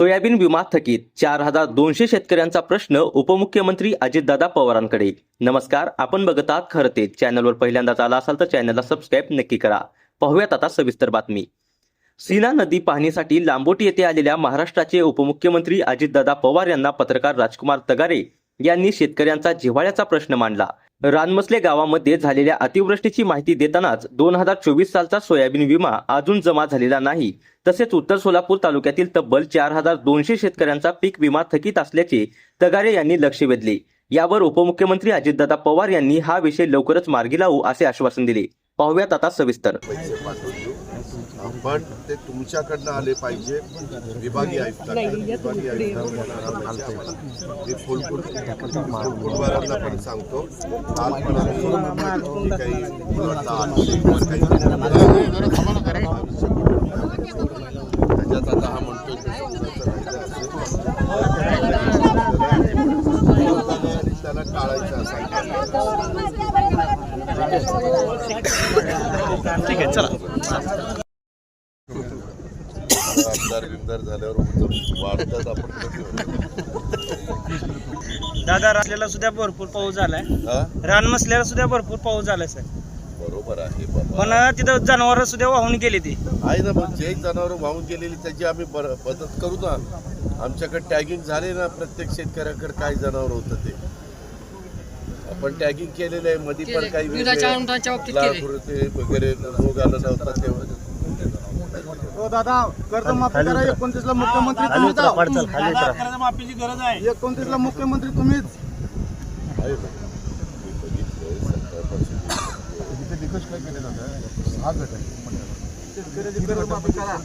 Soybean विमा थकीत चार हजार दोनशे शेतकऱ्यांचा प्रश्न उपमुख्यमंत्री अजितदादा पवारांकडे. नमस्कार आपण बघत आहात खरं ते. चॅनलवर पहिल्यांदाच आला असाल तर चॅनलला सबस्क्राईब नक्की करा. पाहूयात आता सविस्तर बातमी. सीना नदी पाहणीसाठी लांबोटी येथे आलेल्या महाराष्ट्राचे उपमुख्यमंत्री अजितदादा पवार यांना पत्रकार राजकुमार तगारे यांनी शेतकऱ्यांचा जिव्हाळ्याचा प्रश्न मांडला. रानमसले गावामध्ये झालेल्या अतिवृष्टीची माहिती देतानाच दोन हजार चोवीस सालचा सोयाबीन विमा अजून जमा झालेला नाही. तसेच उत्तर सोलापूर तालुक्यातील तब्बल चार हजार दोनशे शेतकऱ्यांचा पीक विमा थकीत असल्याचे तगारे यांनी लक्ष वेधले. यावर उपमुख्यमंत्री अजितदादा पवार यांनी हा विषय लवकरच मार्गी लावू असे आश्वासन दिले. पाहूयात आता सविस्तर. पण ते तुमच्याकडनं आले पाहिजे. विभागीय आयुक्ताकडे विभागीय. मी फुल फुलवारांना पण सांगतो. आज पण आम्ही काही त्याच्यात आता हा म्हणतो त्याला टाळायचं असायचं आमदार बिमदार झाल्यावर वाढतात आपण दादा रानलेला सुद्धा भरपूर पाऊस झालाय. हा? रान मसल्याला सुद्धा भरपूर पाऊस झालाय सर. बरोबर आहे बाबा. पण तिथं जनावर सुद्धा वाहून गेली ती. आहे ना मग जे जनावर वाहून गेलेली त्याची आम्ही बर- मदत करू ना. आमच्याकडे टॅगिंग झाले ना प्रत्येक शेतकऱ्याकडे काय जनावर होतं ते. आपण टॅगिंग केलेलं आहे मध्ये पण काही दुधाच्या बाबतीत वगैरे रोग आला नव्हता तेव्हा. हो दादा कर्जमाफी करा. एकोणतीसला मुख्यमंत्री तुम्हीच आहो. माफीची गरज आहे. एकोणतीसला मुख्यमंत्री तुम्हीच. सकाळपासून निकष काय केले जातात हा गट आहे. शेतकऱ्याची कर्जमाफी करा.